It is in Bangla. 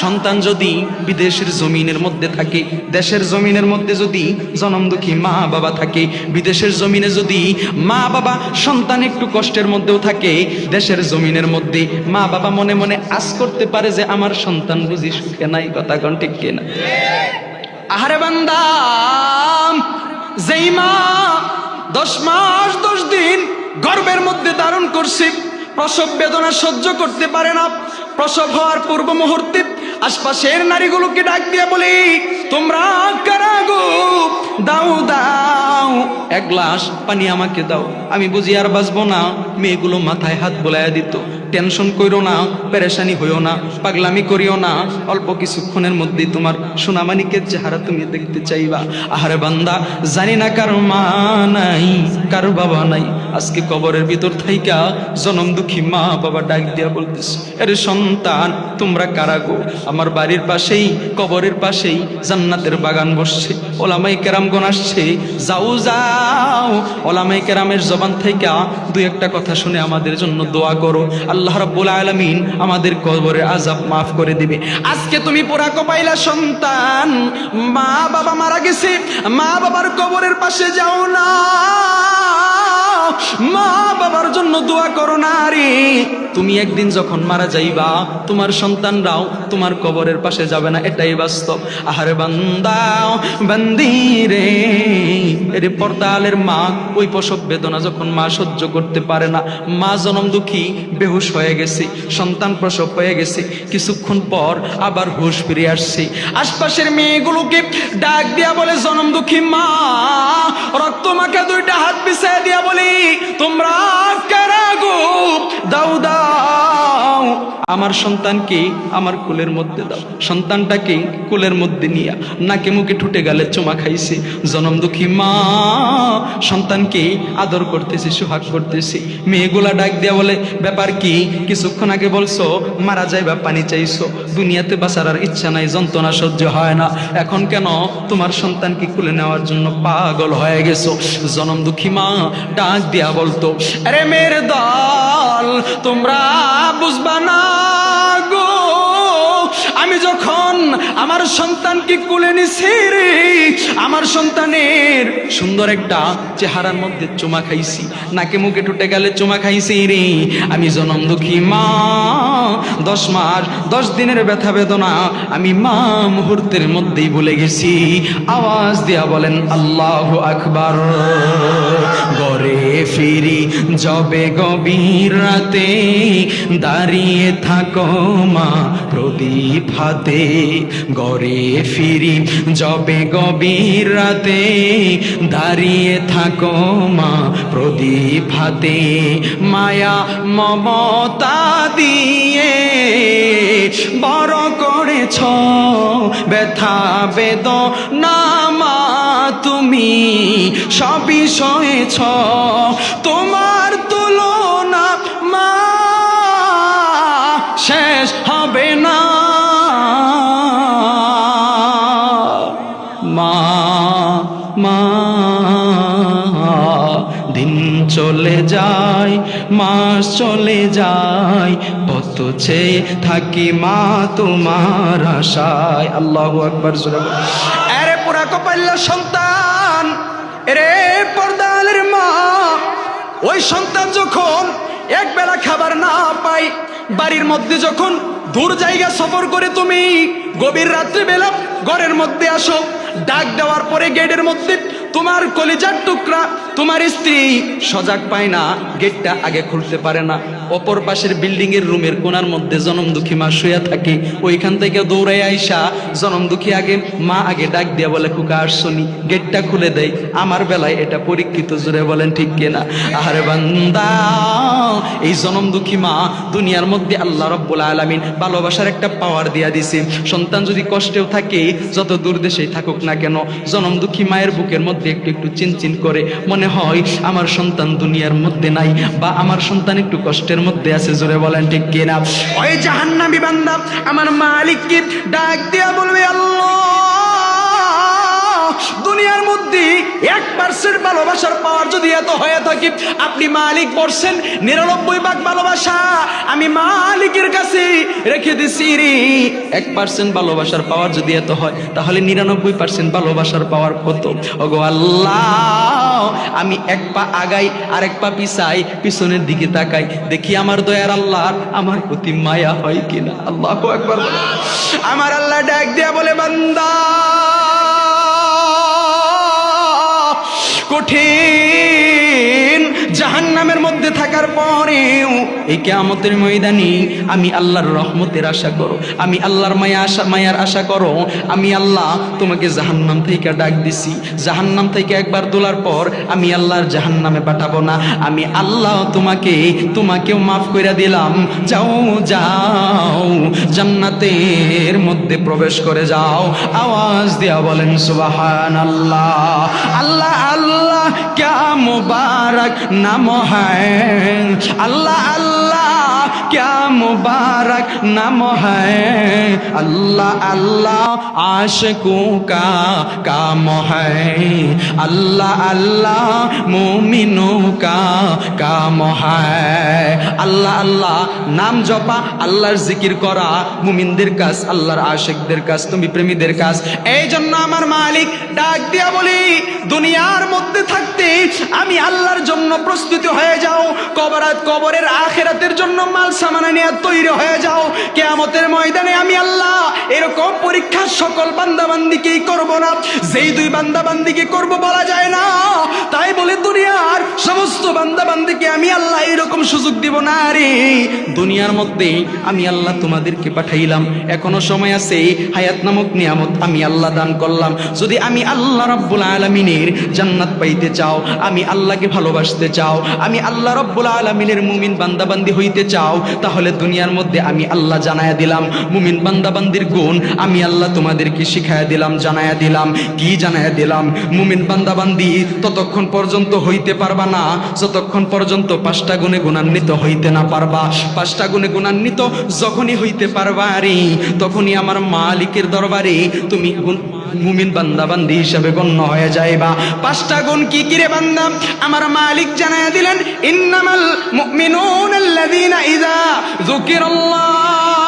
সন্তান যদি বিদেশের জমিনের মধ্যে থাকে, দেশের জমিনের মধ্যে যদি জনম দুঃখী মা বাবা থাকে, বিদেশের জমিনে যদি মা বাবা সন্তান একটু কষ্টের মধ্যেও থাকে, দেশের জমিনের মধ্যে মা বাবা মনে মনে আশ করতে পারে যে আমার সন্তান বুঝি সুখে নাই, কথা কোন ঠিক কিনা? আহারে বান্দা, যেই মা দশ মাস, দশ দিন গর্বের মধ্যে ধারণ করছে, প্রসব বেদনা সহ্য করতে পারে না। প্রসব হওয়ার পূর্ব মুহূর্তে আশপাশের নারীগুলোকে ডাক দিয়ে বলি, তোমরা কারা গো? দাও দাও। এক গ্লাস পানি আমাকে দাও। আমি বুঝি আর বাঁচবো না। মেয়েগুলো মাথায় হাত বোলাইয়া দিত। টেনশন কইরো না, পেরেশানি হইও না, পাগলামি করিও না। অল্প কিছুক্ষণের মধ্যে তোমার সোনামানিকের চেহারা তুমি দেখতে চাইবা। আহারে বান্দা, জানি না কার মা নাই, কার বাবা নাই। আজকে কবরের ভিতর থাইকা জনম দুঃখী মা বাবা ডাক দিয়া বলতেছে আরে সন্তান, তোমরা কারা গো? আমার বাড়ির পাশেই, কবরের পাশেই জান্নাতের বাগান বসছে। ওলামাই কেরামগণ আসছে, যাও যাও। ওলামাই কেরামের জবান থেকে দুই একটা কথা শুনে আমাদের জন্য দোয়া করো। আল্লাহ রব্বুল আলামিন আমাদের কবরের আজাব মাফ করে দিবে। আজকে তুমি পোড়া কপাইলা সন্তান। মা বাবা মারা গেছে। মা বাবার কবরের পাশে যাও না। মা বাবার জন্য দোয়া করো না রে। তুমি একদিন যখন মারা যাইবা, তোমার সন্তানরাও তোমার কবরের পাশে যাবে না, এটাই বাস্তব। আহারে বান্দাও বান্দি রে এরে পর্দালের মা ওই প্রসব বেদনা যখন মা সহ্য করতে পারে না, মা জনম দুঃখী, বেহুশ হয়ে গেছে, সন্তান প্রসব হয়ে গেছে, কিছুক্ষণ পর আবার হুশ ফিরে আসছি। আশপাশের মেয়েগুলোকে ডাক দিয়া বলে, জনম দুঃখী মা, রক্ত মাখা দুইটা হাত পিছায় দিয়া বলি, তোমরা কারা গো দাও। আমার সন্তানকে আমার কোলের মধ্যে দাও। সন্তানটাকে কোলের মধ্যে নিয়া নাকে মুখে ঠুটে গেলে চুমা খাইছে। জনম দুঃখী মা, সন্তানকে আদর করতেছে, সুহাগ করতেছে। মেয়েগুলা ডাক দিয়া বলে, ব্যাপার কি? কিছুক্ষণ আগে বলছো, মারা যাইবা, পানি চাইছো। দুনিয়াতে বাঁচার ইচ্ছা নাই, যন্ত্রণা সহ্য হয় না। এখন কেন তোমার সন্তানকে কুলে নেওয়ার জন্য পাগল হয়ে গেছো? জনম দুঃখী মা ডাক দিয়া বলতো, আরে মেয়ের দল, তোমরা বুঝবা না গো আমি যখন আমার সন্তানকে কুলে নিছে রে। আমার সন্তানের সুন্দর একটা চেহারার মধ্যে চুমা খাইছি। নাকে মুখে টুটে গেলে চুমা খাইছি রে। আমি জনম দুঃখী মা। দশ মাস, দশ দিনের ব্যথা বেদনা আমি মা মুহূর্তের মধ্যেই ভুলে গেছি। আওয়াজ দিয়া বলেন, আল্লাহ আকবার। গরে ফিরি, জবে গভীর রাতে দাঁড়িয়ে থাকো মা প্রদীপ হাতে। গরে ফিরি। যবে গভীর রাতে দাঁড়িয়ে থাকো মা প্রদীপ হাতে মায়া মমতা দিয়ে বড় করেছ ব্যথা বেদ নামা তুমি সবই সয়েছ। তোমার চলে যায় মাস চলে যায় কত চেয়ে থাকি মা তোমার আশায়। আল্লাহ আকবর আরে পুরা কপাল্লা সন্তান রে পর্দালের মা, ওই সন্তান যখন এক বেলা খাবার না পাই বাড়ির মধ্যে যখন দূর জায়গা সফর করে তুমি, গভীর রাত্রে বেলা ঘরের মধ্যে আসো, ডাক দেওয়ার পরে গেটের মধ্যে তোমার কলিজার টুকরা তোমার স্ত্রী সজাগ পায় না গেটটা আগে খুলতে পারে না। অপর পাশের বিল্ডিং এর রুমের কোনার মধ্যে জনম দুঃখী মা শুয়ে থাকে। ওইখান থেকে দৌড়াই আইসা জনম দুঃখী আগে মা আগে ডাক দিয়া বলে খুকা আসছনি গেটটা খুলে দেয় আমার বেলায় এটা পরীক্ষিত জুড়ে বলেন, ঠিক কিনা আহারে বান্দা, এই জনম দুঃখী মা দুনিয়ার মধ্যে আল্লাহ রব্বুল আলামিন ভালোবাসার একটা পাওয়ার দিয়া দিছে। সন্তান যদি কষ্টেও থাকে, যত দূর দেশেই থাকুক না কেন, জনম দুঃখী মায়ের বুকের মধ্যে একটু একটু চিনচিন করে, মনে হয় আমার সন্তান দুনিয়ার মধ্যে নাই, বা আমার সন্তান একটু কষ্টের মধ্যে আছে, জোরে বলেন ঠিক কিনা? ওই জাহান্নামী বান্দা, আমার মালিককে ডাক দিয়া বলবে, আল্লাহ এক পার্সেন্ট ভালোবাসার পাওয়ার যদি এত হয়ে থাকে, আপনি মালিক বলছেন নিরানব্বই ভাগ ভালোবাসা আমি মালিকের কাছে রেখে দিছি রে। এক পার্সেন্ট ভালোবাসার পাওয়ার যদি এত হয়, তাহলে নিরানব্বই পার্সেন্ট ভালোবাসার পাওয়ার কত? ওগো আল্লাহ, আমি এক পা আগাই আর এক পা পিছাই, পিছনের দিকে তাকাই, দেখি আমার দয়ার আল্লাহর আমার প্রতি মায়া হয় কিনা? আল্লাহ একবার আমার আল্লাহ ডাক দিয়া বলে, বান্দা কঠিন। জাহান্নামের মধ্যে থাকার পরেও এই কেয়ামতের ময়দানে আমি আল্লাহর রহমতের আশা করো, আমি আল্লাহর মায়া আশা, মায়ার আশা করো, আমি আল্লাহ তোমাকে জাহান্নাম থেকে ডাক দিছি। জাহান্নাম থেকে একবার তোলার পর আমি আল্লাহর জাহান্নামে পাঠাবো না। আমি আল্লাহ তোমাকে, তোমাকেও মাফ করে দিলাম। যাও যাও, জান্নাতের মধ্যে প্রবেশ করে যাও। আওয়াজ দেওয়া বলেন সুবাহান আল্লাহ আল্লাহ আল্লাহ কে মুবারক নাম হ্যাঁ আল্লাহ আল্লাহ। क्या मुबारक नाम है अल्लाह अल्लाह आशिकों का काम है अल्लाह अल्लाह मोमिनों का काम है আল্লাহ আল্লাহ নাম জপা আল্লাহর জিকির করা মুমিনদের কাজ আল্লাহর আশেকদের কাজ তুমি প্রেমীদের কাজ এই জন্য আমার মালিক ডাক দিয়া বলি দুনিয়ার মধ্যে থাকতে আমি আল্লাহর জন্য প্রস্তুতি হয়ে যাও কবরাত কবরের আখেরাতের জন্য মাল সামানা নিয়ে তৈরি হয়ে যাও। কেয়ামতের ময়দানে আমি আল্লাহ এরকম পরীক্ষা সকল বান্দাবান্দিকেই করব না। যেই দুই বান্দাবান্দিকে করব বলা যায় না। তাই বলে দুনিয়ার সমস্ত বান্দাবান্দিকে আমি আল্লাহ এরকম সুযোগ দিব না রে। দুনিয়ার মধ্যে আমি আল্লাহ তোমাদেরকে পাঠাইলাম। এখনও সময় আছে, হায়াত নামক নিয়ামত আমি আল্লাহ দান করলাম। যদি আমি আল্লাহ রব্বুল আলমিনের জান্নাত পাইতে চাও, আমি আল্লাহকে ভালোবাসতে চাও, আমি আল্লাহ রব্বুল আলমিনের মুমিন বান্দাবান্দি হইতে চাও, তাহলে দুনিয়ার মধ্যে আমি আল্লাহ জানায়া দিলাম। মুমিন বান্দাবান্দির গুণ আমি আল্লাহ তোমাদেরকে শিখায়া দিলাম, জানায়া দিলাম। কি জানায়া দিলাম? মুমিন বান্দাবান্দি, ততক্ষণ পর্যন্ত হইতে পারবা না, যতক্ষণ পর্যন্ত পাঁচটা গুণে গুণান্বিত হইতে না পারবা। পাঁচটা গুণে গুণান্বিত যখনই হইতে পারবা রে, তখনই আমার মালিকের দরবারে তুমি মুমিন বান্দা বান্দি হিসাবে গণ্য হয়ে যাইবা। পাঁচটা গুণ কি কিরে বান্দা? আমার মালিক জানায় দিলেন, ইন্নামাল মুমিনুন আল্লাযীনা ইযা যুকিরাল্লাহ।